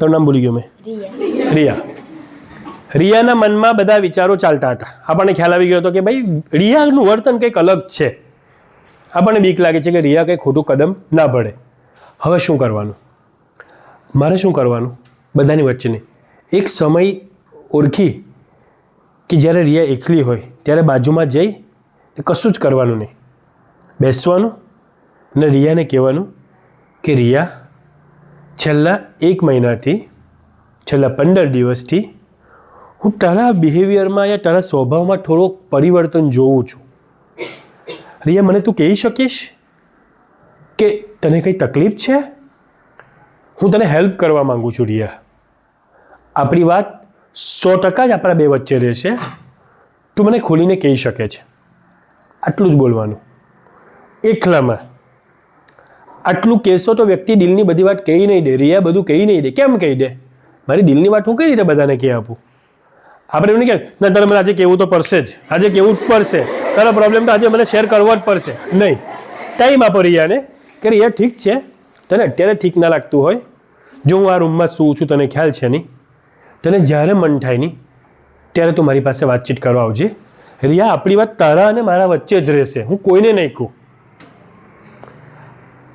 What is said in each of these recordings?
તારું નામ ભૂલી ગયો મેં. રિયા. રિયા. રિયાના મનમાં બધા વિચારો ચાલતા હતા. આપણને ખ્યાલ આવી ગયો હતો કે ભાઈ રિયાનું વર્તન કંઈક અલગ છે. આપણને બીક લાગે છે કે રિયા કંઈ ખોટું કદમ ના ભળે હવે શું કરવાનું? મારે શું કરવાનું? બધાની વચ્ચેની. એક સમય ઓળખી કે જ્યારે રિયા એકલી હોય ત્યારે બાજુમાં જઈ કશું જ કરવાનું નહીં. બેસવાનું અને રિયાને કહેવાનું કે રિયા છેલ્લા એક મહિનાથી, છેલ્લા પંદર દિવસથી હું તારા બિહેવિયરમાં યા તારા સ્વભાવમાં થોડોક પરિવર્તન જોઉં છું. રિયા, મને તું કહી શકીશ કે તને કંઈ તકલીફ છે? હું તને હેલ્પ કરવા માંગુ છું, રિયા. આપણી વાત સો ટકા જ આપણા બે વચ્ચે રહેશે. તું મને ખોલીને કહી શકે છે. આટલું જ બોલવાનું. એકલામાં આટલું કહેશો તો વ્યક્તિ દિલની બધી વાત કહી નહીં દે, રિયા બધું કહી નહીં દે. કેમ કહી દે? મારી દિલની વાત હું કઈ રીતે બધાને કહી આપું? આપણે એમને કે ના, તારે મને આજે કહેવું તો પડશે જ. આજે કહેવું જ પડશે. તારો પ્રોબ્લેમ તો આજે મને શેર કરવો જ પડશે. નહીં. ટાઈમ આપો રિયાને. કે રિયા, ઠીક છે. તને અત્યારે ઠીક ના લાગતું હોય? જો હું આ રૂમમાં સૂવું છું, તને ખ્યાલ છે નહીં? તને જ્યારે મન થાય નહીં, ત્યારે તું મારી પાસે વાતચીત કરવા આવજે. રિયા, આપણી વાત તારા અને મારા વચ્ચે જ રહેશે. હું કોઈને નહીં કહું.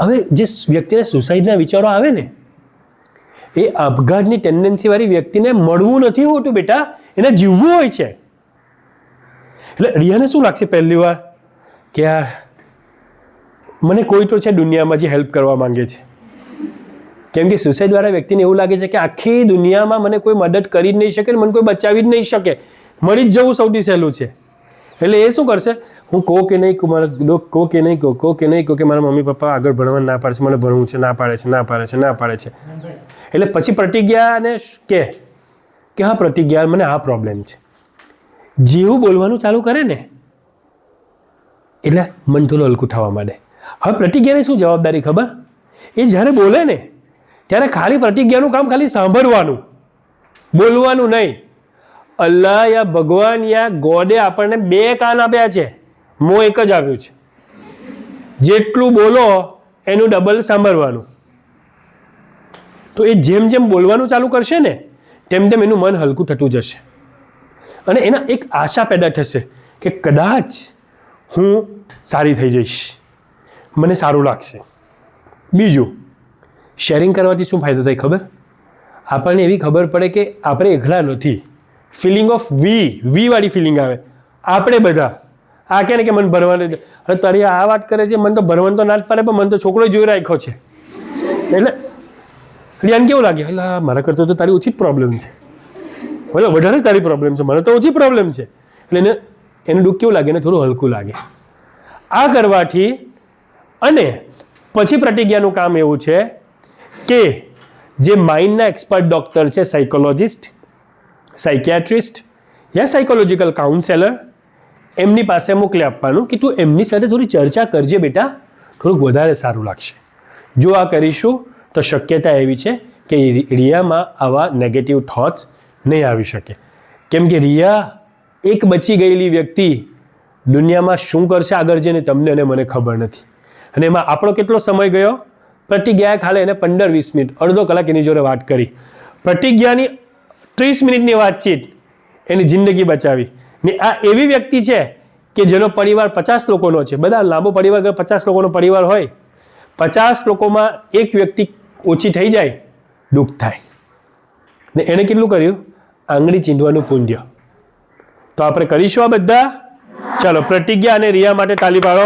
હવે જે વ્યક્તિને સુસાઇડના વિચારો આવે ને, એ આપઘાતની ટેન્ડન્સીવાળી વ્યક્તિને મળવું નથી હોતું બેટા. એને જીવવું હોય છે. એટલે રિયાને શું લાગશે પહેલી વાર? કે યાર, મને કોઈ તો છે દુનિયામાં જે હેલ્પ કરવા માંગે છે. કેમ કે સુસાઇડવાળા વ્યક્તિને એવું લાગે છે કે આખી દુનિયામાં મને કોઈ મદદ કરી જ નહીં શકે મને કોઈ બચાવી જ નહીં શકે. મળી જ જવું સૌથી સહેલું છે. એટલે એ શું કરશે? હું કહું કે નહીં, કહું મારા ડોક કહું કે નહીં, કહું, કહો કે નહીં, કહું કે મારા મમ્મી પપ્પા આગળ ભણવા ના પાડે છે, મને ભણવું છે, ના પાડે છે, ના પાડે છે, ના પાડે છે. એટલે પછી પ્રતિજ્ઞાને કે કે હા, પ્રતિજ્ઞા મને આ પ્રોબ્લેમ છે. જેવું બોલવાનું ચાલુ કરે ને, એટલે મન થોડું હલકું થવા માંડે. હવે પ્રતિજ્ઞાની શું જવાબદારી ખબર? એ જ્યારે બોલે ને, ત્યારે ખાલી પ્રતિજ્ઞાનું કામ ખાલી સાંભળવાનું, બોલવાનું નહીં. અલ્લાહ યા ભગવાન યા ગોડે આપણને બે કાન આપ્યા છે. મો એક જ આપ્યું છે. જેટલું બોલો એનું ડબલ સાંભળવાનું. તો એ જેમ જેમ બોલવાનું ચાલુ કરશે ને, તેમ તેમ એનું મન હલકું થતું જશે. અને એના એક આશા પેદા થશે કે કદાચ હું સારી થઈ જઈશ. મને સારું લાગશે. બીજું શેરિંગ કરવાથી શું ફાયદો થાય ખબર? આપણને એવી ખબર પડે કે આપણે એકલા નથી. ફિલિંગ ઓફ વી વી વાળી ફિલિંગ આવે. આપણે બધા. આ કે ને કે મને ભરવાનું અરે તારી આ વાત કરે છે, મને તો ભરવાનું તો ના જ પાડે, પણ મને તો છોકરો જોઈ રાખ્યો છે. એટલે? એમ કેવું લાગે? એટલે મારા કરતો તો તારી ઓછી જ પ્રોબ્લેમ છે. બોલો વધારે તારી પ્રોબ્લેમ છે. મને તો ઓછી પ્રોબ્લેમ છે. એટલે એને, એનું દુઃખ કેવું લાગે? એને થોડું હલકું લાગે. આ કરવાથી અને પછી પ્રતિજ્ઞાનું કામ એવું છે કે જે માઇન્ડના એક્સપર્ટ ડૉક્ટર છે સાયકોલોજિસ્ટ સાયકિયાટ્રિસ્ટ યા સાયકોલોજીકલ કાઉન્સેલર એમની પાસે મોકલી આપવાનું કે તું એમની સાથે થોડી ચર્ચા કરજે બેટા, થોડુંક વધારે સારું લાગશે. જો આ કરીશું તો શક્યતા એવી છે કે રિયામાં આવા નેગેટિવ થોટ્સ નહીં આવી શકે. કેમ કે રિયા એક બચી ગયેલી વ્યક્તિ દુનિયામાં શું કરશે આગળ જઈને તમને અને મને ખબર નથી. અને એમાં આપણો કેટલો સમય ગયો? પ્રતિજ્ઞાએ ખાલી એને પંદર વીસ મિનિટ, અડધો કલાક એની જોડે વાત કરી. પ્રતિજ્ઞાની ત્રીસ મિનિટની વાતચીત એની જિંદગી બચાવી. ને આ એવી વ્યક્તિ છે કે જેનો પરિવાર પચાસ લોકોનો છે. બધા લાંબો પરિવાર પચાસ લોકોનો પરિવાર હોય, પચાસ લોકોમાં એક વ્યક્તિ ઓછી થઈ જાય, દુઃખ થાય. ને એણે કેટલું કર્યું? આંગળી ચીંધવાનું પુણ્ય. તો આપણે કરીશું આ બધા? ચાલો, પ્રતિજ્ઞા અને રિયા માટે તાલી